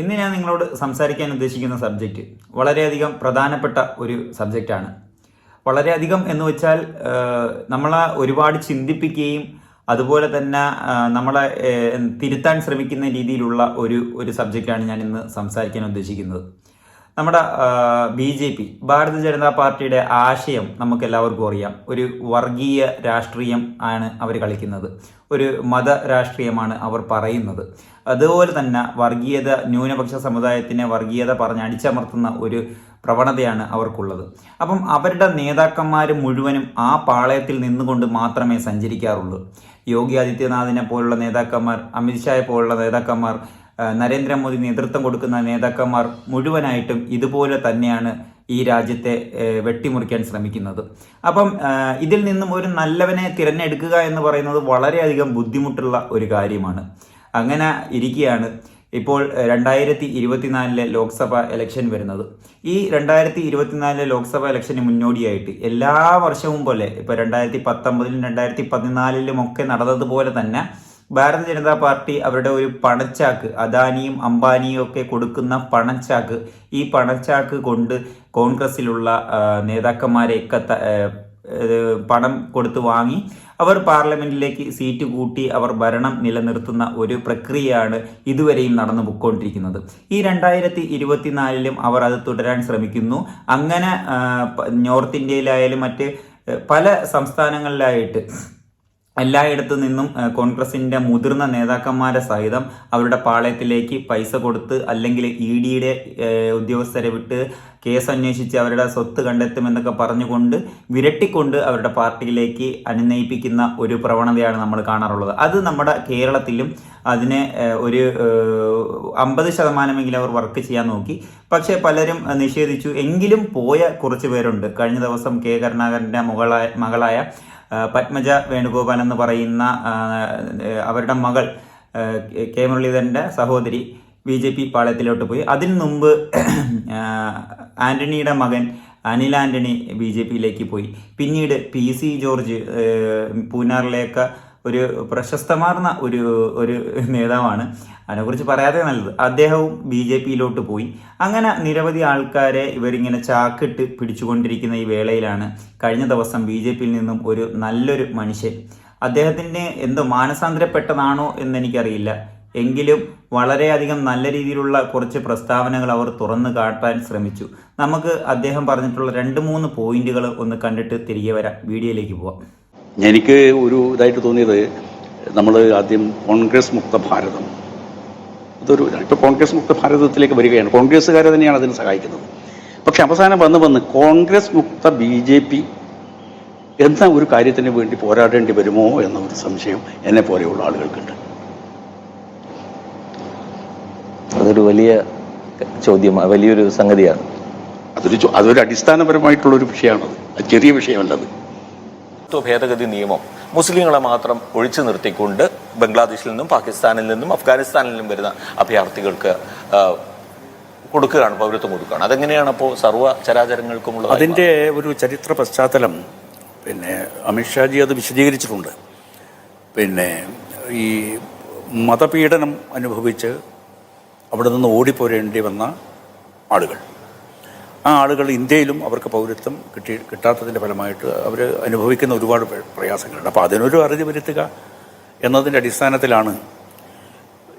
ഇന്ന് ഞാൻ നിങ്ങളോട് സംസാരിക്കാൻ ഉദ്ദേശിക്കുന്ന സബ്ജക്റ്റ് വളരെയധികം പ്രധാനപ്പെട്ട ഒരു സബ്ജക്റ്റാണ് വളരെയധികം എന്ന് വെച്ചാൽ നമ്മളെ ഒരുപാട് ചിന്തിപ്പിക്കുകയും അതുപോലെ തന്നെ നമ്മളെ തിരുത്താൻ ശ്രമിക്കുന്ന രീതിയിലുള്ള ഒരു ഒരു സബ്ജക്റ്റാണ് ഞാൻ ഇന്ന് സംസാരിക്കാൻ ഉദ്ദേശിക്കുന്നത്. നമ്മുടെ B J P Bharatiya Janata പാർട്ടിയുടെ ആശയം നമുക്ക് എല്ലാവർക്കും അറിയാം. ഒരു വർഗീയ രാഷ്ട്രീയം ആണ് അവർ കളിക്കുന്നത്. ഒരു മത രാഷ്ട്രീയമാണ് അവർ പറയുന്നത്. അതുപോലെ തന്നെ വർഗീയത ന്യൂനപക്ഷ സമുദായത്തിനെ വർഗീയത പറഞ്ഞ് അടിച്ചമർത്തുന്ന ഒരു പ്രവണതയാണ് അവർക്കുള്ളത്. അപ്പം അവരുടെ നേതാക്കന്മാർ മുഴുവനും ആ പാളയത്തിൽ നിന്നുകൊണ്ട് മാത്രമേ സഞ്ചരിക്കാറുള്ളൂ. യോഗി ആദിത്യനാഥിനെ പോലുള്ള നേതാക്കന്മാർ അമിത്ഷായെ പോലുള്ള നേതാക്കന്മാർ നരേന്ദ്രമോദി നേതൃത്വം കൊടുക്കുന്ന നേതാക്കന്മാർ മുഴുവനായിട്ടും ഇതുപോലെ തന്നെയാണ് ഈ രാജ്യത്തെ വെട്ടിമുറിക്കാൻ ശ്രമിക്കുന്നത്. അപ്പം ഇതിൽ നിന്നും ഒരു നല്ലവനെ തിരഞ്ഞെടുക്കുക എന്ന് പറയുന്നത് വളരെയധികം ബുദ്ധിമുട്ടുള്ള ഒരു കാര്യമാണ്. അങ്ങനെ ഇരിക്കുകയാണ്. ഇപ്പോൾ രണ്ടായിരത്തി ഇരുപത്തിനാലിലെ ലോക്സഭ ഇലക്ഷൻ വരുന്നത്. ഈ രണ്ടായിരത്തി ഇരുപത്തിനാലിലെ ലോക്സഭ ഇലക്ഷന് മുന്നോടിയായിട്ട് എല്ലാ വർഷവും പോലെ ഇപ്പോൾ രണ്ടായിരത്തി പത്തൊമ്പതിലും രണ്ടായിരത്തി പതിനാലിലും ഒക്കെ നടന്നതുപോലെ തന്നെ ഭാരതീയ ജനതാ പാർട്ടി അവരുടെ ഒരു പണച്ചാക്ക് അദാനിയും അംബാനിയും ഒക്കെ കൊടുക്കുന്ന പണച്ചാക്ക് ഈ പണച്ചാക്ക് കൊണ്ട് കോൺഗ്രസിലുള്ള നേതാക്കന്മാരെ നേതാക്കന്മാരെയൊക്കെ പണം കൊടുത്ത് വാങ്ങി അവർ പാർലമെന്റിലേക്ക് സീറ്റ് കൂട്ടി അവർ ഭരണം നിലനിർത്തുന്ന ഒരു പ്രക്രിയയാണ് ഇതുവരെയും നടന്നു പൊയ്ക്കൊണ്ടിരിക്കുന്നത്. ഈ രണ്ടായിരത്തി ഇരുപത്തിനാലിലും അവർ അത് തുടരാൻ ശ്രമിക്കുന്നു. അങ്ങനെ നോർത്ത് ഇന്ത്യയിലായാലും മറ്റ് പല സംസ്ഥാനങ്ങളിലായിട്ട് എല്ലായിടത്തു നിന്നും കോൺഗ്രസിന്റെ മുതിർന്ന നേതാക്കന്മാരെ സഹിതം അവരുടെ പാളയത്തിലേക്ക് പൈസ കൊടുത്ത് അല്ലെങ്കിൽ ഇ ഡിയുടെ ഉദ്യോഗസ്ഥരെ വിട്ട് കേസ് അന്വേഷിച്ച് അവരുടെ സ്വത്ത് കണ്ടെത്തുമെന്നൊക്കെ പറഞ്ഞുകൊണ്ട് വിരട്ടിക്കൊണ്ട് അവരുടെ പാർട്ടിയിലേക്ക് അനുനയിപ്പിക്കുന്ന ഒരു പ്രവണതയാണ് നമ്മൾ കാണാറുള്ളത്. അത് നമ്മുടെ കേരളത്തിലും അതിനെ ഒരു അമ്പത് ശതമാനമെങ്കിലും അവർ വർക്ക് ചെയ്യാൻ നോക്കി. പക്ഷേ പലരും നിഷേധിച്ചു. എങ്കിലും പോയ കുറച്ച് പേരുണ്ട്. കഴിഞ്ഞ ദിവസം കെ കരുണാകരന്റെ മകളായ മകളായ പത്മജ വേണുഗോപാൽ എന്ന് പറയുന്ന അവരുടെ മകൾ കെ മുരളീധരന്റെ സഹോദരി ബി ജെ പി പാളയത്തിലോട്ട് പോയി. അതിനു മുമ്പ് ആന്റണിയുടെ മകൻ അനിൽ ആന്റണി ബി ജെ പിയിലേക്ക് പോയി. പിന്നീട് പി സി ജോർജ് പൂനാറിലേക്ക് ഒരു പ്രശസ്തമാർന്ന ഒരു ഒരു നേതാവാണ്. അതിനെക്കുറിച്ച് പറയാതെ നല്ലത്. അദ്ദേഹവും ബി ജെ പിയിലോട്ട് പോയി. അങ്ങനെ നിരവധി ആൾക്കാരെ ഇവരിങ്ങനെ ചാക്കിട്ട് പിടിച്ചുകൊണ്ടിരിക്കുന്ന ഈ വേളയിലാണ് കഴിഞ്ഞ ദിവസം ബി ജെ പിയിൽ നിന്നും ഒരു നല്ലൊരു മനുഷ്യൻ. അദ്ദേഹത്തിന് എന്തോ മാനസാന്തരപ്പെട്ടതാണോ എന്നെനിക്കറിയില്ല. എങ്കിലും വളരെയധികം നല്ല രീതിയിലുള്ള കുറച്ച് പ്രസ്താവനകൾ അവർ തുറന്നു കാട്ടാൻ ശ്രമിച്ചു. നമുക്ക് അദ്ദേഹം പറഞ്ഞിട്ടുള്ള രണ്ട് മൂന്ന് പോയിന്റുകൾ ഒന്ന് കണ്ടിട്ട് തിരികെ വരാം. വീഡിയോയിലേക്ക് പോവാം. എനിക്ക് ഒരു ഇതായിട്ട് തോന്നിയത് നമ്മൾ ആദ്യം കോൺഗ്രസ് മുക്ത ഭാരതം. അതൊരു ഇപ്പോൾ കോൺഗ്രസ് മുക്ത ഭാരതത്തിലേക്ക് വരികയാണ്. കോൺഗ്രസ്സുകാരെ തന്നെയാണ് അതിന് സഹായിക്കുന്നത്. പക്ഷെ അവസാനം വന്ന് വന്ന് കോൺഗ്രസ് മുക്ത ബി ജെ പി എന്ന ഒരു കാര്യത്തിന് വേണ്ടി പോരാടേണ്ടി വരുമോ എന്ന ഒരു സംശയം എന്നെ പോലെയുള്ള ആളുകൾക്കുണ്ട്. അതൊരു വലിയ ചോദ്യമാണ് വലിയൊരു സംഗതിയാണ്. അതൊരു അതൊരു അടിസ്ഥാനപരമായിട്ടുള്ള ഒരു വിഷയമാണത് ചെറിയ വിഷയമല്ലത്. ഭേദഗതി നിയമം മുസ്ലിങ്ങളെ മാത്രം ഒഴിച്ചു നിർത്തിക്കൊണ്ട് ബംഗ്ലാദേശിൽ നിന്നും പാകിസ്ഥാനിൽ നിന്നും അഫ്ഗാനിസ്ഥാനിൽ നിന്നും വരുന്ന അഭയാർത്ഥികൾക്ക് കൊടുക്കുകയാണ് പൗരത്വം കൊടുക്കുകയാണ്. അതെങ്ങനെയാണ് അപ്പോൾ സർവ ചരാചരങ്ങൾക്കുമുള്ള അതിന്റെ ഒരു ചരിത്ര പശ്ചാത്തലം പിന്നെ അമിത്ഷാജി അത് വിശദീകരിച്ചിട്ടുണ്ട്. പിന്നെ ഈ മതപീഡനം അനുഭവിച്ച് അവിടെ നിന്ന് ഓടിപ്പോരേണ്ടി വന്ന ആളുകൾ. ആ ആളുകൾ ഇന്ത്യയിലും അവർക്ക് പൗരത്വം കിട്ടി കിട്ടാത്തതിന്റെ ഫലമായിട്ട് അവർ അനുഭവിക്കുന്ന ഒരുപാട് പ്ര- പ്രയാസങ്ങളുണ്ട്. അപ്പോൾ അതിനൊരു അറിവ് വരുത്തുക എന്നതിന്റെ അടിസ്ഥാനത്തിലാണ്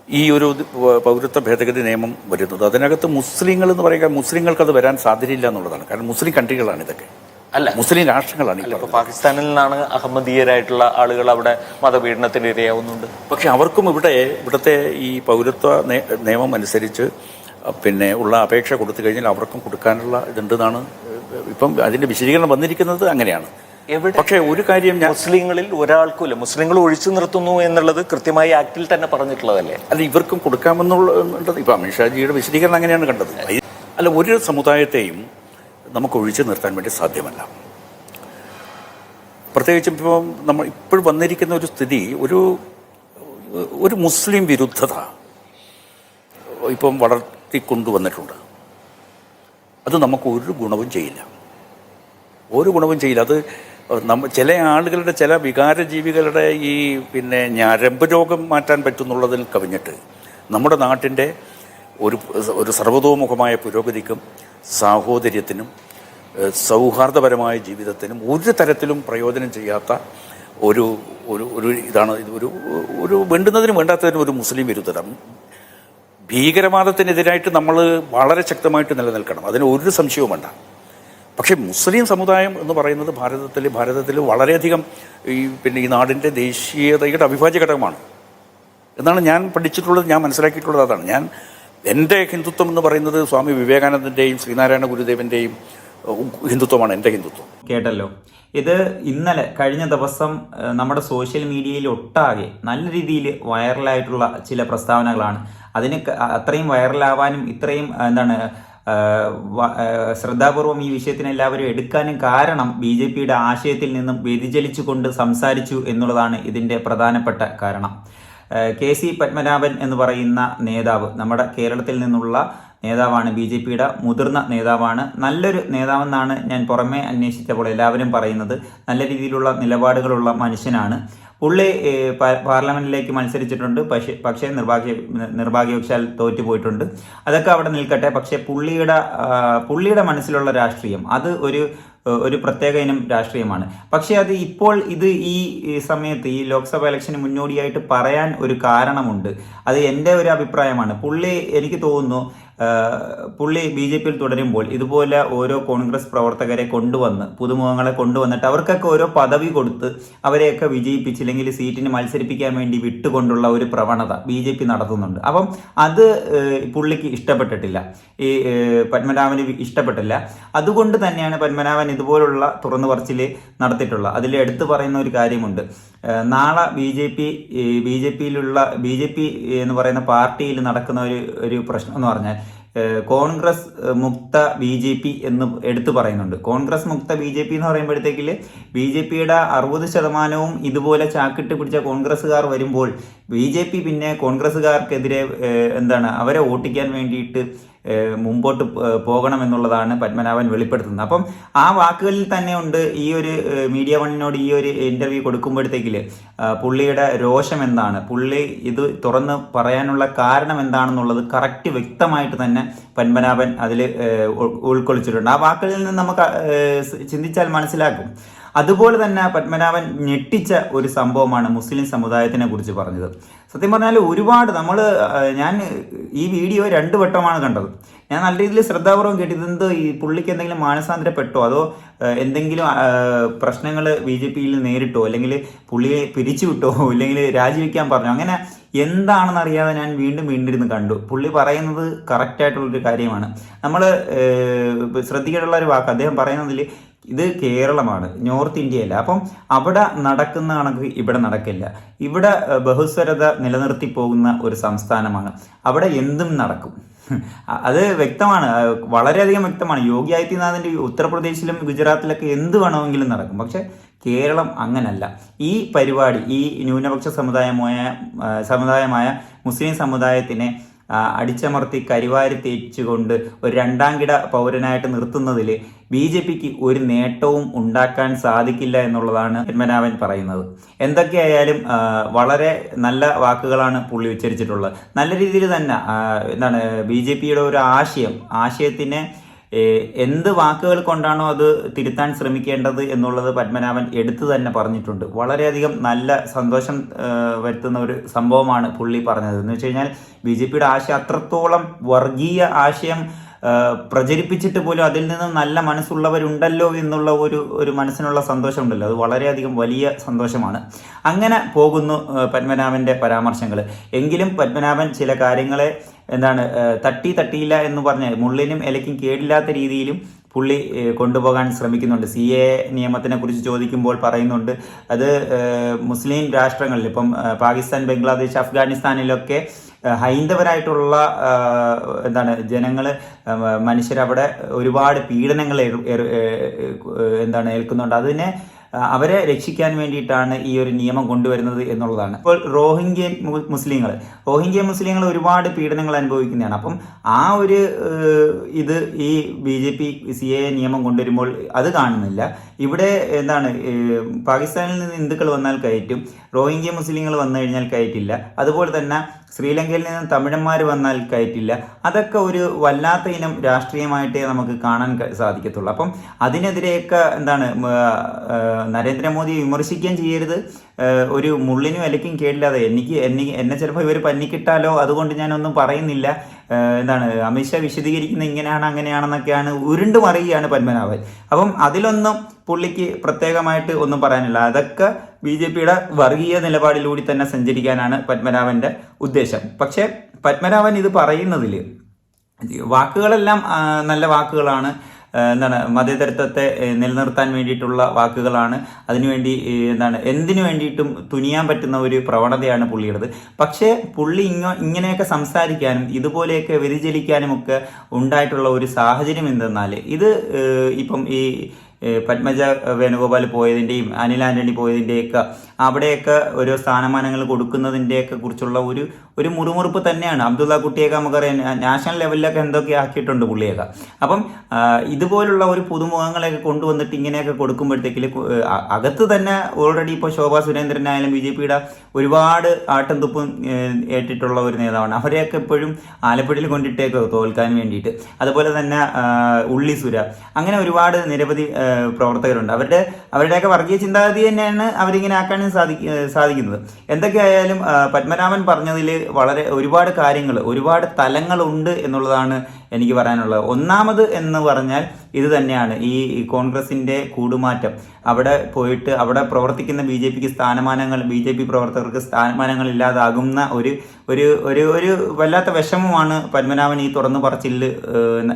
ഈ ഒരു പൗരത്വ ഭേദഗതി നിയമം വരുന്നത്. അതിനകത്ത് മുസ്ലിങ്ങൾ എന്ന് പറയുക മുസ്ലിങ്ങൾക്ക് അത് വരാൻ സാധ്യതയില്ല എന്നുള്ളതാണ്. കാരണം മുസ്ലിം കൺട്രികളാണ് ഇതൊക്കെ. അല്ല. മുസ്ലിം രാഷ്ട്രങ്ങളാണ് ഇപ്പോൾ. പാകിസ്ഥാനിൽ നിന്നാണ് അഹമ്മദീയരായിട്ടുള്ള ആളുകൾ അവിടെ മതപീഡനത്തിന് ഇരയാവുന്നുണ്ട് പക്ഷെ അവർക്കും ഇവിടെ ഇവിടുത്തെ ഈ പൗരത്വ നിയമം അനുസരിച്ച് പിന്നെ ഉള്ള അപേക്ഷ കൊടുത്തു കഴിഞ്ഞാൽ അവർക്കും കൊടുക്കാനുള്ള ഇതുണ്ടെന്നാണ് ഇപ്പം അതിന്റെ വിശദീകരണം വന്നിരിക്കുന്നത് അങ്ങനെയാണ്. പക്ഷേ ഒരു കാര്യം ഞാൻ മുസ്ലിങ്ങളിൽ ഒരാൾക്കുമില്ല. മുസ്ലിങ്ങൾ ഒഴിച്ചു നിർത്തുന്നു എന്നുള്ളത് കൃത്യമായി ആക്ടിൽ തന്നെ പറഞ്ഞിട്ടുള്ളതല്ലേ? അല്ല ഇവർക്കും കൊടുക്കാമെന്നുള്ളത് ഇപ്പം അമിത്ഷാജിയുടെ വിശദീകരണം അങ്ങനെയാണ് കണ്ടത്. അല്ല ഒരു സമുദായത്തെയും നമുക്ക് ഒഴിച്ചു നിർത്താൻ വേണ്ടി സാധ്യമല്ല. പ്രത്യേകിച്ചും ഇപ്പോൾ നമ്മൾ ഇപ്പോൾ വന്നിരിക്കുന്ന ഒരു സ്ഥിതി ഒരു ഒരു മുസ്ലിം വിരുദ്ധത ഇപ്പം വളർത്തിക്കൊണ്ടുവന്നിട്ടുണ്ട് അത് നമുക്ക് ഒരു ഗുണവും ചെയ്യില്ല ഒരു ഗുണവും ചെയ്യില്ല അത് നമ്മ ചില ആളുകളുടെ ചില വികാരജീവികളുടെ ഈ പിന്നെ ഞരമ്പ് രോഗം മാറ്റാൻ പറ്റുന്നുള്ളതിൽ കവിഞ്ഞിട്ട് നമ്മുടെ നാട്ടിന്റെ ഒരു ഒരു സർവതോമുഖമായ പുരോഗതിക്കും സാഹോദര്യത്തിനും സൗഹാർദ്ദപരമായ ജീവിതത്തിനും ഒരു തരത്തിലും പ്രയോജനം ചെയ്യാത്ത ഒരു ഒരു ഒരു ഇതാണ് ഇത് ഒരു ഒരു വേണ്ടുന്നതിനും വേണ്ടാത്തതിനും ഒരു മുസ്ലിം വിരുദ്ധത ഭീകരവാദത്തിനെതിരായിട്ട് നമ്മൾ വളരെ ശക്തമായിട്ട് നിലനിൽക്കണം. അതിന് ഒരു സംശയവും വേണ്ട. പക്ഷേ മുസ്ലിം സമുദായം എന്ന് പറയുന്നത് ഭാരതത്തിൽ ഭാരതത്തിൽ വളരെയധികം ഈ പിന്നെ ഈ നാടിന്റെ ദേശീയതയുടെ അവിഭാജ്യ ഘടകമാണ്. എന്നാണ് ഞാൻ പഠിച്ചിട്ടുള്ളത് ഞാൻ മനസ്സിലാക്കിയിട്ടുള്ളത് അതാണ്. ഞാൻ എന്റെ ഹിന്ദുത്വം എന്ന് പറയുന്നത് സ്വാമി വിവേകാനന്ദന്റെയും ശ്രീനാരായണ ഗുരുദേവന്റെയും ഹിന്ദുത്വമാണ് എന്റെ ഹിന്ദുത്വം. കേട്ടല്ലോ. ഇത് ഇന്നലെ കഴിഞ്ഞ ദിവസം നമ്മുടെ സോഷ്യൽ മീഡിയയിൽ ഒട്ടാകെ നല്ല രീതിയിൽ വൈറലായിട്ടുള്ള ചില പ്രസ്താവനകളാണ്. അതിന് അത്രയും വൈറലാവാനും ഇത്രയും എന്താണ് ശ്രദ്ധാപൂർവം ഈ വിഷയത്തിന് എല്ലാവരും എടുക്കാനും കാരണം ബി ജെ പിയുടെ ആശയത്തിൽ നിന്നും വ്യതിചലിച്ചുകൊണ്ട് സംസാരിച്ചു എന്നുള്ളതാണ് ഇതിന്റെ പ്രധാനപ്പെട്ട കാരണം. കെ സി പത്മനാഭൻ എന്ന് പറയുന്ന നേതാവ് നമ്മുടെ കേരളത്തിൽ നിന്നുള്ള നേതാവാണ് ബി ജെ പിയുടെ മുതിർന്ന നേതാവാണ്. നല്ലൊരു നേതാവെന്നാണ് ഞാൻ പുറമേ അന്വേഷിച്ചപ്പോൾ എല്ലാവരും പറയുന്നത്. നല്ല രീതിയിലുള്ള നിലപാടുകളുള്ള മനുഷ്യനാണ്. പുള്ളി പാർലമെന്റിലേക്ക് മത്സരിച്ചിട്ടുണ്ട്. പക്ഷേ പക്ഷേ നിർഭാഗ്യ നിർഭാഗ്യവശാൽ തോറ്റുപോയിട്ടുണ്ട്. അതൊക്കെ അവിടെ നിൽക്കട്ടെ. പക്ഷേ പുള്ളിയുടെ പുള്ളിയുടെ മനസ്സിലുള്ള രാഷ്ട്രീയം അത് ഒരു ഒരു പ്രത്യേക ഇനം രാഷ്ട്രീയമാണ്. പക്ഷേ അത് ഇപ്പോൾ ഇത് ഈ സമയത്ത് ഈ ലോക്സഭ ഇലക്ഷന് മുന്നോടിയായിട്ട് പറയാൻ ഒരു കാരണമുണ്ട്. അത് എന്റെ ഒരു അഭിപ്രായമാണ്. പുള്ളി എനിക്ക് തോന്നുന്നു പുള്ളി ബി ജെ പിയിൽ തുടരുമ്പോൾ ഇതുപോലെ ഓരോ കോൺഗ്രസ് പ്രവർത്തകരെ കൊണ്ടുവന്ന് പുതുമുഖങ്ങളെ കൊണ്ടുവന്നിട്ട് അവർക്കൊക്കെ ഓരോ പദവി കൊടുത്ത് അവരെയൊക്കെ വിജയിപ്പിച്ചില്ലെങ്കിൽ സീറ്റിന് മത്സരിപ്പിക്കാൻ വേണ്ടി വിട്ടുകൊണ്ടുള്ള ഒരു പ്രവണത ബി ജെ പി നടത്തുന്നുണ്ട്. അപ്പം അത് പുള്ളിക്ക് ഇഷ്ടപ്പെട്ടിട്ടില്ല. ഈ പത്മനാഭന് ഇഷ്ടപ്പെട്ടില്ല. അതുകൊണ്ട് തന്നെയാണ് പത്മനാഭൻ ഇതുപോലുള്ള തുറന്നു പറച്ചിൽ നടത്തിയിട്ടുള്ളത്. അതിൽ എടുത്തു പറയുന്ന ഒരു കാര്യമുണ്ട്. നാളെ B J P B J പിയിലുള്ള B J P എന്ന് പറയുന്ന പാർട്ടിയിൽ നടക്കുന്ന ഒരു ഒരു പ്രശ്നം എന്ന് പറഞ്ഞാൽ കോൺഗ്രസ് മുക്ത ബി ജെ പി എന്ന് എടുത്തു പറയുന്നുണ്ട്. കോൺഗ്രസ് മുക്ത ബി ജെ പി എന്ന് പറയുമ്പോഴത്തേക്കിൽ ബി ജെ പിയുടെ അറുപത് ശതമാനവും ഇതുപോലെ ചാക്കിട്ട് പിടിച്ച കോൺഗ്രസ്സുകാർ വരുമ്പോൾ ബി ജെ പി പിന്നെ കോൺഗ്രസ്സുകാർക്കെതിരെ എന്താണ് അവരെ ഓട്ടിക്കാൻ വേണ്ടിയിട്ട് മുമ്പോട്ട് പോകണം എന്നുള്ളതാണ് പത്മനാഭൻ വെളിപ്പെടുത്തുന്നത്. അപ്പം ആ വാക്കുകളിൽ തന്നെ ഉണ്ട് ഈ ഒരു മീഡിയ വണ്ണിനോട് ഈ ഒരു ഇന്റർവ്യൂ കൊടുക്കുമ്പോഴത്തേക്കിൽ പുള്ളിയുടെ രോഷം എന്താണ്? പുള്ളി ഇത് തുറന്ന് പറയാനുള്ള കാരണം എന്താണെന്നുള്ളത് കറക്റ്റ് വ്യക്തമായിട്ട് തന്നെ പത്മനാഭൻ അതിൽ ഉൾക്കൊള്ളിച്ചിട്ടുണ്ട്. ആ വാക്കുകളിൽ നിന്ന് നമുക്ക് ചിന്തിച്ചാൽ മനസ്സിലാക്കും അതുപോലെ തന്നെ പത്മനാഭൻ ഞെട്ടിച്ച ഒരു സംഭവമാണ് മുസ്ലിം സമുദായത്തിനെ കുറിച്ച് പറഞ്ഞത്. സത്യം പറഞ്ഞാൽ ഒരുപാട് നമ്മൾ ഞാൻ ഈ വീഡിയോ രണ്ട് വട്ടമാണ് കണ്ടത്. ഞാൻ നല്ല രീതിയിൽ ശ്രദ്ധാപൂർവം കേട്ടത് ഇതെന്ത് ഈ പുള്ളിക്ക് എന്തെങ്കിലും മാനസാന്തരപ്പെട്ടോ? അതോ എന്തെങ്കിലും പ്രശ്നങ്ങൾ ബി ജെ പിയിൽ നേരിട്ടോ? അല്ലെങ്കിൽ പുള്ളിയെ പിരിച്ചുവിട്ടോ? അല്ലെങ്കിൽ രാജിവെക്കാൻ പറഞ്ഞോ? അങ്ങനെ എന്താണെന്ന് അറിയാതെ ഞാൻ വീണ്ടും വീണ്ടും ഇരുന്ന് കണ്ടു. പുള്ളി പറയുന്നത് കറക്റ്റായിട്ടുള്ളൊരു കാര്യമാണ്. നമ്മൾ ശ്രദ്ധിക്കേണ്ടുള്ള ഒരു വാക്ക്. അദ്ദേഹം പറയുന്നതിൽ ഇത് കേരളമാണ് നോർത്ത് ഇന്ത്യയല്ല. അപ്പം അവിടെ നടക്കുന്ന കണക്ക് ഇവിടെ നടക്കില്ല. ഇവിടെ ബഹുസ്വരത നിലനിർത്തി പോകുന്ന ഒരു സംസ്ഥാനമാണ്. അവിടെ എന്തും നടക്കും. അത് വ്യക്തമാണ്. വളരെയധികം വ്യക്തമാണ്. യോഗി ആദിത്യനാഥിന്റെ ഉത്തർപ്രദേശിലും ഗുജറാത്തിലൊക്കെ എന്ത് വേണമെങ്കിലും നടക്കും. പക്ഷെ കേരളം അങ്ങനല്ല. ഈ പരിപാടി ഈ ന്യൂനപക്ഷ സമുദായമായ സമുദായമായ മുസ്ലിം സമുദായത്തിനെ അടിച്ചമർത്തി കരിവാരി തേച്ചുകൊണ്ട് ഒരു രണ്ടാം കിട പൗരനായിട്ട് നിർത്തുന്നതിൽ ബി ജെ പിക്ക് ഒരു നേട്ടവും ഉണ്ടാക്കാൻ സാധിക്കില്ല എന്നുള്ളതാണ് പത്മനാഭൻ പറയുന്നത്. എന്തൊക്കെയായാലും വളരെ നല്ല വാക്കുകളാണ് പുള്ളി ഉച്ചരിച്ചിട്ടുള്ളത്. നല്ല രീതിയിൽ തന്നെ എന്താണ് ബി ജെ പിയുടെ ഒരു ആശയം ആശയത്തിനെ എന്ത് വാക്കുകൾ കൊണ്ടാണോ അത് തിരുത്താൻ ശ്രമിക്കേണ്ടത് എന്നുള്ളത് പത്മനാഭൻ എടുത്തു തന്നെ പറഞ്ഞിട്ടുണ്ട്. വളരെയധികം നല്ല സന്തോഷം വരുത്തുന്ന ഒരു സംഭവമാണ് പുള്ളി പറഞ്ഞത്. എന്ന് വെച്ച് കഴിഞ്ഞാൽ ബി ജെ പിയുടെ ആശയം അത്രത്തോളം വർഗീയ ആശയം പ്രചരിപ്പിച്ചിട്ട് പോലും അതിൽ നിന്ന് നല്ല മനസ്സുള്ളവരുണ്ടല്ലോ എന്നുള്ള ഒരു ഒരു മനസ്സിനുള്ള സന്തോഷമുണ്ടല്ലോ. അത് വളരെയധികം വലിയ സന്തോഷമാണ്. അങ്ങനെ പോകുന്നു പത്മനാഭന്റെ പരാമർശങ്ങൾ എങ്കിലും പത്മനാഭൻ ചില കാര്യങ്ങളെ എന്താണ് തട്ടി തട്ടിയില്ല എന്ന് പറഞ്ഞാൽ മുള്ളിനും ഇലയ്ക്കും കേടില്ലാത്ത രീതിയിലും പുള്ളി കൊണ്ടുപോകാൻ ശ്രമിക്കുന്നുണ്ട്. സി എ നിയമത്തിനെ കുറിച്ച് ചോദിക്കുമ്പോൾ പറയുന്നുണ്ട് അത് മുസ്ലിം രാഷ്ട്രങ്ങളിൽ ഇപ്പം പാകിസ്ഥാൻ ബംഗ്ലാദേശ് അഫ്ഗാനിസ്ഥാനിലൊക്കെ ഹൈന്ദവരായിട്ടുള്ള എന്താണ് ജനങ്ങൾ മനുഷ്യരവിടെ ഒരുപാട് പീഡനങ്ങൾ എന്താണ് ഏൽക്കുന്നുണ്ട്. അതിനെ അവരെ രക്ഷിക്കാൻ വേണ്ടിയിട്ടാണ് ഈ ഒരു നിയമം കൊണ്ടുവരുന്നത് എന്നുള്ളതാണ്. ഇപ്പോൾ റോഹിംഗ്യ മുസ്ലിങ്ങൾ റോഹിംഗ്യ മുസ്ലിങ്ങൾ ഒരുപാട് പീഡനങ്ങൾ അനുഭവിക്കുന്നതാണ്. അപ്പം ആ ഒരു ഇത് ഈ B J P C A നിയമം കൊണ്ടുവരുമ്പോൾ അത് കാണുന്നില്ല. ഇവിടെ എന്താണ് പാകിസ്ഥാനിൽ നിന്ന് ഹിന്ദുക്കൾ വന്നാൽ കയറ്റും റോഹിംഗ്യ മുസ്ലിങ്ങൾ വന്നു കഴിഞ്ഞാൽ കയറ്റില്ല അതുപോലെ തന്നെ ശ്രീലങ്കയിൽ നിന്ന് തമിഴന്മാർ വന്നാൽ കയറ്റില്ല അതൊക്കെ ഒരു വല്ലാത്ത ഇനം രാഷ്ട്രീയമായിട്ടേ നമുക്ക് കാണാൻ സാധിക്കത്തുള്ളൂ. അപ്പം അതിനെതിരെയൊക്കെ എന്താണ് നരേന്ദ്രമോദി വിമർശിക്കുകയും ചെയ്യരുത്. ഒരു മുള്ളിനും ഇലയ്ക്കും കേടില്ലാതെ എനിക്ക് എന്നെ എന്നെ ചിലപ്പോൾ ഇവർ പന്നിക്കിട്ടാലോ അതുകൊണ്ട് ഞാനൊന്നും പറയുന്നില്ല. എന്താണ് അമിത്ഷാ വിശദീകരിക്കുന്ന ഇങ്ങനെയാണ് അങ്ങനെയാണെന്നൊക്കെയാണ് ഉരുണ്ട് മറിയുകയാണ് പത്മനാഭൻ. അപ്പം അതിലൊന്നും പുള്ളിക്ക് പ്രത്യേകമായിട്ട് ഒന്നും പറയാനില്ല. അതൊക്കെ ബി ജെ പിയുടെ വർഗീയ നിലപാടിലൂടെ തന്നെ സഞ്ചരിക്കാനാണ് പത്മനാഭന്റെ ഉദ്ദേശം. പക്ഷേ പത്മനാഭൻ ഇത് പറയുന്നതിൽ വാക്കുകളെല്ലാം നല്ല വാക്കുകളാണ്. എന്താണ് മതേതരത്വത്തെ നിലനിർത്താൻ വേണ്ടിയിട്ടുള്ള വാക്കുകളാണ്. അതിനുവേണ്ടി എന്താണ് എന്തിനു വേണ്ടിയിട്ടും തുനിയാൻ പറ്റുന്ന ഒരു പ്രവണതയാണ് പുള്ളിയുടേത്. പക്ഷേ പുള്ളി ഇങ്ങ ഇങ്ങനെയൊക്കെ സംസാരിക്കാനും ഇതുപോലെയൊക്കെ വ്യതിചലിക്കാനും ഒക്കെ ഉണ്ടായിട്ടുള്ള ഒരു സാഹചര്യം എന്തെന്നാൽ ഇത് ഇപ്പം ഈ പത്മജ വേണുഗോപാൽ പോയതിന്റെയും അനിൽ ആന്റണി പോയതിന്റെയൊക്കെ അവിടെയൊക്കെ ഒരു സ്ഥാനമാനങ്ങൾ കൊടുക്കുന്നതിന്റെയൊക്കെ കുറിച്ചുള്ള ഒരു ഒരു മുറുമുറുപ്പ് തന്നെയാണ്. അബ്ദുള്ള കുട്ടിയൊക്കെ നമുക്കറിയാം നാഷണൽ ലെവലിലൊക്കെ എന്തൊക്കെ ആക്കിയിട്ടുണ്ട് പുള്ളിയൊക്കെ അപ്പം ഇതുപോലുള്ള ഒരു പുതുമുഖങ്ങളെയൊക്കെ കൊണ്ടുവന്നിട്ട് ഇങ്ങനെയൊക്കെ കൊടുക്കുമ്പോഴത്തേക്കിൽ അകത്ത് തന്നെ ഓൾറെഡി ഇപ്പോൾ ശോഭാ സുരേന്ദ്രനായാലും ബി ജെ പിയുടെ ഒരുപാട് ആട്ടും തുപ്പും ഏറ്റിട്ടുള്ള ഒരു നേതാവാണ്. അവരെയൊക്കെ എപ്പോഴും ആലപ്പുഴയിൽ കൊണ്ടിട്ടേക്ക് തോൽക്കാൻ വേണ്ടിയിട്ട്. അതുപോലെ തന്നെ ഉള്ളി ഉള്ളിസുര അങ്ങനെ ഒരുപാട് നിരവധി പ്രവർത്തകരുണ്ട്. അവരുടെ അവരുടെയൊക്കെ വർഗീയ ചിന്താഗതി തന്നെയാണ് അവരിങ്ങനെ ആക്കാനും സാധിക്ക സാധിക്കുന്നത്. എന്തൊക്കെയായാലും പത്മനാഭൻ പറഞ്ഞതിൽ വളരെ ഒരുപാട് കാര്യങ്ങൾ ഒരുപാട് തലങ്ങളുണ്ട് എന്നുള്ളതാണ് എനിക്ക് പറയാനുള്ളത്. ഒന്നാമത് എന്ന് പറഞ്ഞാൽ ഇത് തന്നെയാണ്. ഈ കോൺഗ്രസിന്റെ കൂടുമാറ്റം. അവിടെ പോയിട്ട് അവിടെ പ്രവർത്തിക്കുന്ന ബി ജെ പിക്ക് സ്ഥാനമാനങ്ങൾ ബി ജെ പി പ്രവർത്തകർക്ക് സ്ഥാനമാനങ്ങൾ ഇല്ലാതാകുന്ന ഒരു ഒരു ഒരു ഒരു വല്ലാത്ത വിഷമമാണ് പത്മനാഭൻ ഈ തുറന്നു പറച്ചിൽ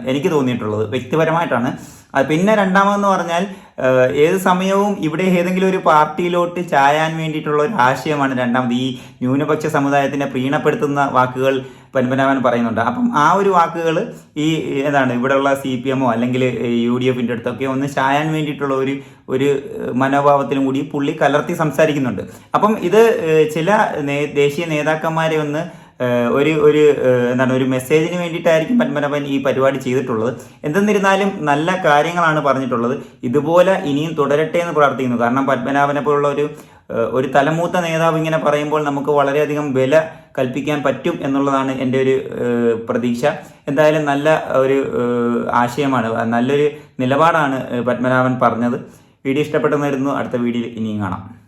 എനിക്ക് തോന്നിയിട്ടുള്ളത്. വ്യക്തിപരമായിട്ടാണ്. പിന്നെ രണ്ടാമതെന്ന് പറഞ്ഞാൽ ഏത് സമയവും ഇവിടെ ഏതെങ്കിലും ഒരു പാർട്ടിയിലോട്ട് ചായാൻ വേണ്ടിയിട്ടുള്ള ഒരു ആശയമാണ് രണ്ടാമത് ഈ ന്യൂനപക്ഷ സമുദായത്തിനെ പ്രീണപ്പെടുത്തുന്ന വാക്കുകൾ പത്മനാഭൻ പറയുന്നുണ്ട്. അപ്പം ആ ഒരു വാക്കുകൾ ഈ എന്താണ് ഇവിടെയുള്ള സി പി എമ്മോ അല്ലെങ്കിൽ യു ഡി എഫിന്റെ അടുത്തൊക്കെ ഒന്ന് ചായാൻ വേണ്ടിയിട്ടുള്ള ഒരു ഒരു മനോഭാവത്തിലും കൂടി പുള്ളി കലർത്തി സംസാരിക്കുന്നുണ്ട്. അപ്പം ഇത് ചില ദേശീയ നേതാക്കന്മാരെ ഒന്ന് ഒരു ഒരു എന്താണ് ഒരു മെസ്സേജിന് വേണ്ടിയിട്ടായിരിക്കും പത്മനാഭൻ ഈ പരിപാടി ചെയ്തിട്ടുള്ളത്. എന്തെന്നിരുന്നാലും നല്ല കാര്യങ്ങളാണ് പറഞ്ഞിട്ടുള്ളത്. ഇതുപോലെ ഇനിയും തുടരട്ടെ എന്ന് പ്രാർത്ഥിക്കുന്നു. കാരണം പത്മനാഭനെ പോലുള്ള ഒരു ഒരു തലമൂത്ത നേതാവ് ഇങ്ങനെ പറയുമ്പോൾ നമുക്ക് വളരെയധികം വില കൽപ്പിക്കാൻ പറ്റും എന്നുള്ളതാണ് എന്റെ ഒരു പ്രതീക്ഷ. എന്തായാലും നല്ല ഒരു ആശയമാണ് നല്ലൊരു നിലപാടാണ് പത്മനാഭൻ പറഞ്ഞത്. വീഡിയോ ഇഷ്ടപ്പെട്ടെന്നായിരുന്നു. അടുത്ത വീഡിയോയിൽ ഇനിയും കാണാം.